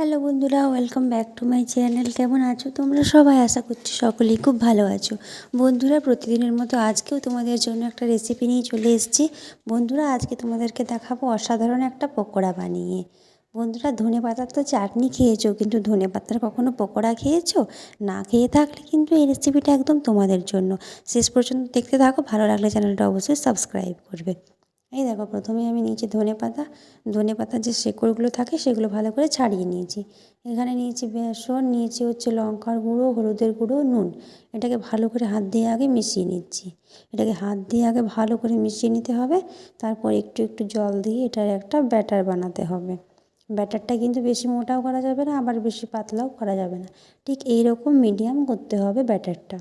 Hello বন্ধুরা welcome back to my channel কেমন আছো? তোমরা সবাই আশা করছি সকলেই খুব ভালো আছো। বন্ধুরা, প্রতিদিনের মতো আজকেও তোমাদের জন্য একটা রেসিপি নিয়ে চলে এসেছি। বন্ধুরা, আজকে তোমাদেরকে দেখাবো অসাধারণ একটা পকোড়া বানিয়ে। বন্ধুরা, ধনে পাতার তো চাটনি খেয়েছো, কিন্তু ধনে পাতার কখনো পকোড়া খেয়েছো? না খেয়ে থাকলে কিন্তু এই রেসিপিটা একদম তোমাদের জন্য। শেষ পর্যন্ত দেখতে থাকো, ভালো লাগলে চ্যানেলটা অবশ্যই সাবস্ক্রাইব করবে। এই দেখো প্রথমে আমি নিয়েছি ধনে পাতা। ধনে পাতার যে শেকড়গুলো থাকে, সেগুলো ভালো করে ছাড়িয়ে নিয়েছি। এখানে নিয়েছি বেসন, নিয়েছি হচ্ছে লঙ্কার গুঁড়ো, হলুদের গুঁড়ো, নুন। এটাকে ভালো করে হাত দিয়ে আগে মিশিয়ে নিচ্ছি। এটাকে হাত দিয়ে আগে ভালো করে মিশিয়ে নিতে হবে। তারপর একটু একটু জল দিয়ে এটার একটা ব্যাটার বানাতে হবে। ব্যাটারটা কিন্তু বেশি মোটাও করা যাবে না, আবার বেশি পাতলাও করা যাবে না। ঠিক এই রকম মিডিয়াম করতে হবে ব্যাটারটা।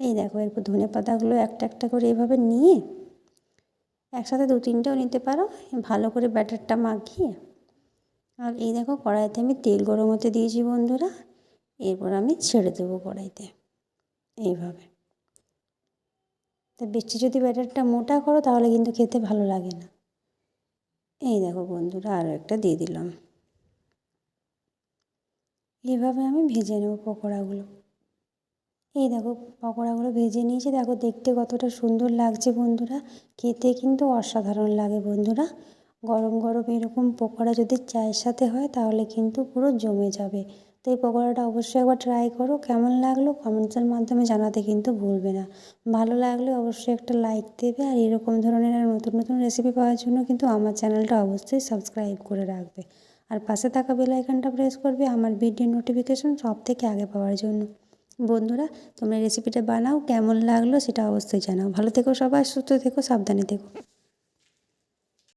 এই দেখো, এরপর ধনে পাতাগুলো একটা একটা করে এভাবে নিয়ে একসাথে দু তিনটেও নিতে পারো। ভালো করে ব্যাটারটা মাখিয়ে। আর এই দেখো কড়াইতে আমি তেল গরম হতে দিয়েছি বন্ধুরা। এরপর আমি ছেড়ে দেবো কড়াইতে। এইভাবে। তা বেশি যদি ব্যাটারটা মোটা করো তাহলে কিন্তু খেতে ভালো লাগে না। এই দেখো বন্ধুরা আরও একটা দিয়ে দিলাম। এইভাবে আমি ভেজে নেব পকোড়াগুলো। এই দেখো পকোড়াগুলো ভেজে নিয়েছি। দেখো দেখতে কতটা সুন্দর লাগছে বন্ধুরা। খেতে কিন্তু অসাধারণ লাগে বন্ধুরা। গরম গরম এরকম পকোড়া যদি চায়ের সাথে হয়, তাহলে কিন্তু পুরো জমে যাবে। তো এই পকোড়াটা অবশ্যই একবার ট্রাই করো। কেমন লাগল কমেন্টসের মাধ্যমে জানাতে কিন্তু ভুলবে না। ভালো লাগলে অবশ্যই একটা লাইক দেবে। আর এরকম ধরনের নতুন নতুন রেসিপি পাওয়ার জন্য কিন্তু আমার চ্যানেলটা অবশ্যই সাবস্ক্রাইব করে রাখবে। আর পাশে থাকা বেল আইকনটা প্রেস করবে। আমার ভিডিও নোটিফিকেশন সব থেকে আগে পাওয়ার জন্য। বন্ধুরা, তোমরা রেসিপিটা বানাও, কেমন লাগল সেটা অবশ্যই জানাও। ভালো থেকো সবাই, সুস্থ থেকো, সাবধানে থেকো।